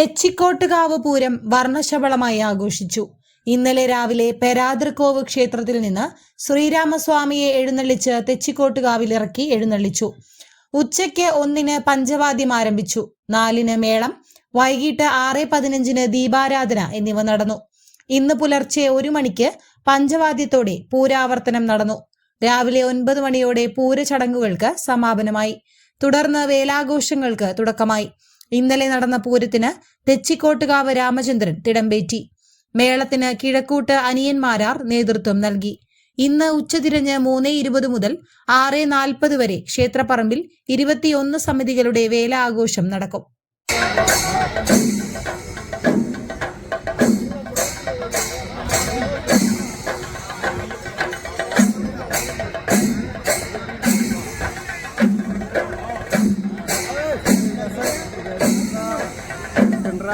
തെച്ചിക്കോട്ടുകാവ് പൂരം വർണശബളമായി ആഘോഷിച്ചു. ഇന്നലെ രാവിലെ പെരാതൃക്കോവ് ക്ഷേത്രത്തിൽ നിന്ന് ശ്രീരാമസ്വാമിയെ എഴുന്നള്ളിച്ച് തെച്ചിക്കോട്ടുകാവിൽ ഇറക്കി എഴുന്നള്ളിച്ചു. ഉച്ചയ്ക്ക് ഒന്നിന് പഞ്ചവാദ്യം ആരംഭിച്ചു. നാലിന് മേളം വൈകിട്ട് ആറ് പതിനഞ്ചിന് ദീപാരാധന എന്നിവ നടന്നു. ഇന്ന് പുലർച്ചെ ഒരു മണിക്ക് പഞ്ചവാദ്യത്തോടെ പൂരാവർത്തനം നടന്നു. രാവിലെ ഒൻപത് മണിയോടെ പൂരചടങ്ങുകൾക്ക് സമാപനമായി. തുടർന്ന് വേലാഘോഷങ്ങൾക്ക് തുടക്കമായി. ഇന്നലെ നടന്ന പൂരത്തിന് തെച്ചിക്കോട്ടുകാവ് രാമചന്ദ്രൻ തിടമ്പേറ്റി. മേളത്തിന് കിഴക്കൂട്ട് അനിയന്മാരാർ നേതൃത്വം നൽകി. ഇന്ന് ഉച്ചതിരിഞ്ഞ് മൂന്ന് ഇരുപത് മുതൽ ആറ് നാൽപ്പത് വരെ ക്ഷേത്രപ്പറമ്പിൽ ഇരുപത്തിയൊന്ന് സമിതികളുടെ വേല ആഘോഷം നടക്കും. ಜನರ